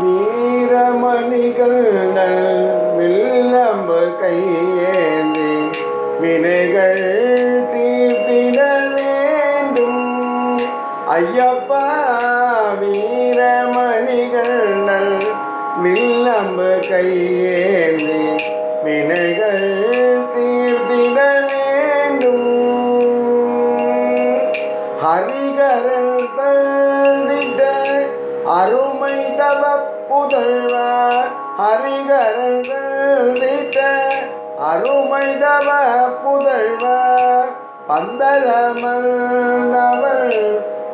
வீரமணிகள் நல் கையேந்தி வினைகள் தீர்த்திட வேண்டும். ஐயப்பா வீரமணிகள் நல் வில்லம்பு கையேந்தி வினைகள் தீ ஹரிகரன் நீட்ட அருமைதவ தவ புதல்வா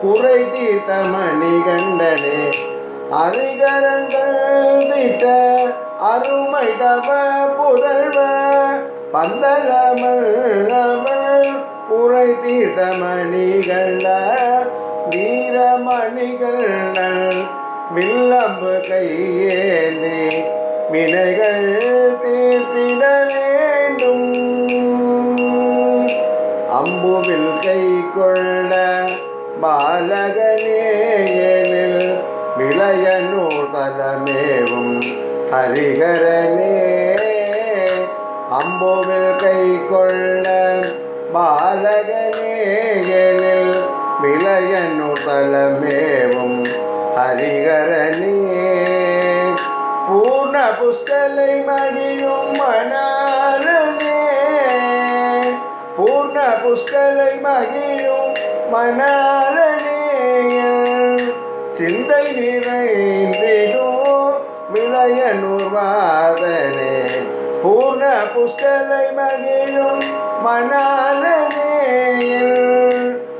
குறை தீர்த்த மணிகண்டனே ஹரிகரங்கள் திட்ட அருமை தவ புதல்வ பந்தலமல் குறை தீர்த்த மணிகண்ட வீரமணிகள் வில்லம்பு கையே வினைகள் தீர்த்திட வேண்டும். அம்புவில் கை கொள்ள பாலகனேயனில் விளைய தலமேவும் ஹரிகரனே அம்புவில் கை கொள்ள பாலகனேயனில் விளைய தலமேவும் ஹரிகரனே பூர்ண புஷ்கலை மகிழும் மணாலனே பூர்ண புஷ்கலை மகிழும் மணாலனே சிந்தை நிறைந்திடும் விளையனூர்வாதனே பூர்ண புஷ்கலை மகிழும் மணாலனே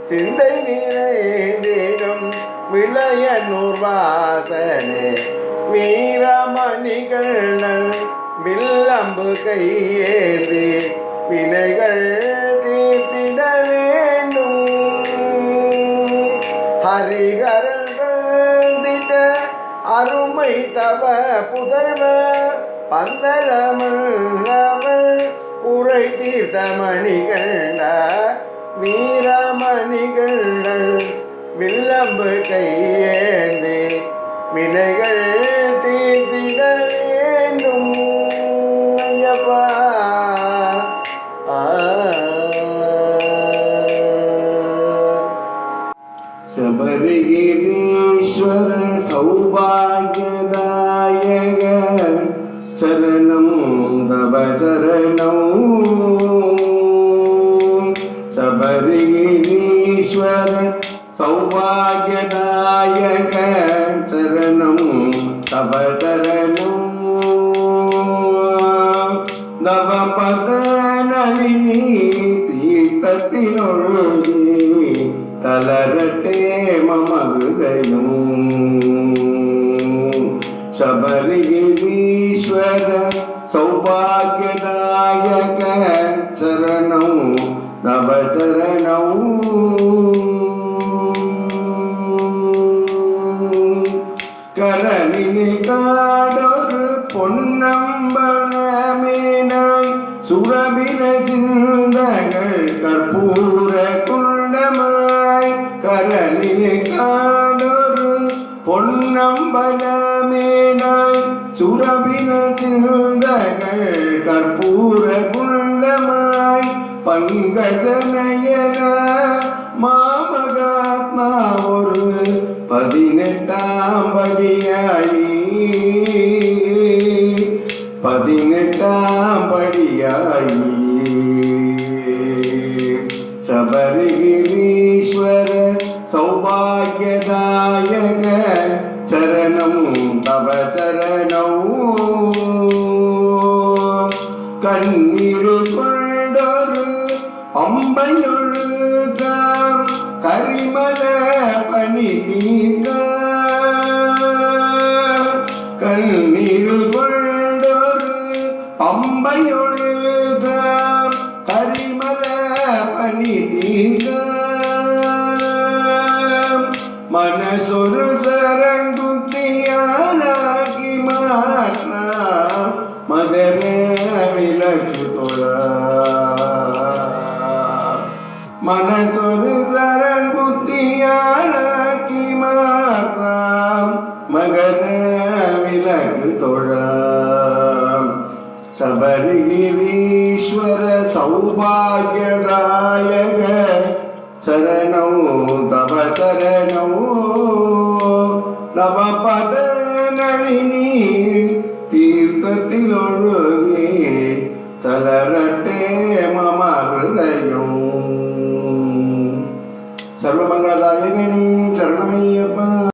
சிந்தை நிறைந்திடும் விளையனூர் விளையனூர்வாதனே வீரமணிகள் வில்லம்பு கையேந்தி வினைகள் தீர்த்திட வேண்டும். ஹரிகரங்கள் அருமை தவ புதல்வ பந்தலமல்லவள் உரை தீர்த்த மணிகண்ட வீரமணிகள் வில்லம்பு கையேந்தி வினைகள் சௌபாகியதாயக சரணம் தவ சரணம். சபரிகிரீஸ்வர சௌபாகியதாயக சரணம் தவ சரணம். தவ பதனலினி தீர்த்தத்தினொழுகி தளரட்டே மம சுரபில சிந்தங்கள் கற்பூர குண்டமாய் கரலிலே காதொரு பொன்னம்பலமேனாய் சுரபில சிந்தங்கள் கற்பூர குண்டமாய் பங்கஜனயன மாமகாத்மா ஒரு பதினெட்டாம் படியாயி பதினெட்டாம் சபரிகிரீஸ்வர சௌபாகியதாயக சரணம் தவ சரணம். கண்ணீரு கொண்டொரு அம்மையொழுக கரிமல பணி நீங்க கண்ணீரு கொண்டொரு அம்மையொழு பனி நீங்க மனசொரு சரங்குத்தியானாகி மாறா மதமே விலக்கு சௌபாகியதாயக சரணம் தவ சரணம் தவ பத நளினி தீர்த்தத்திலொழு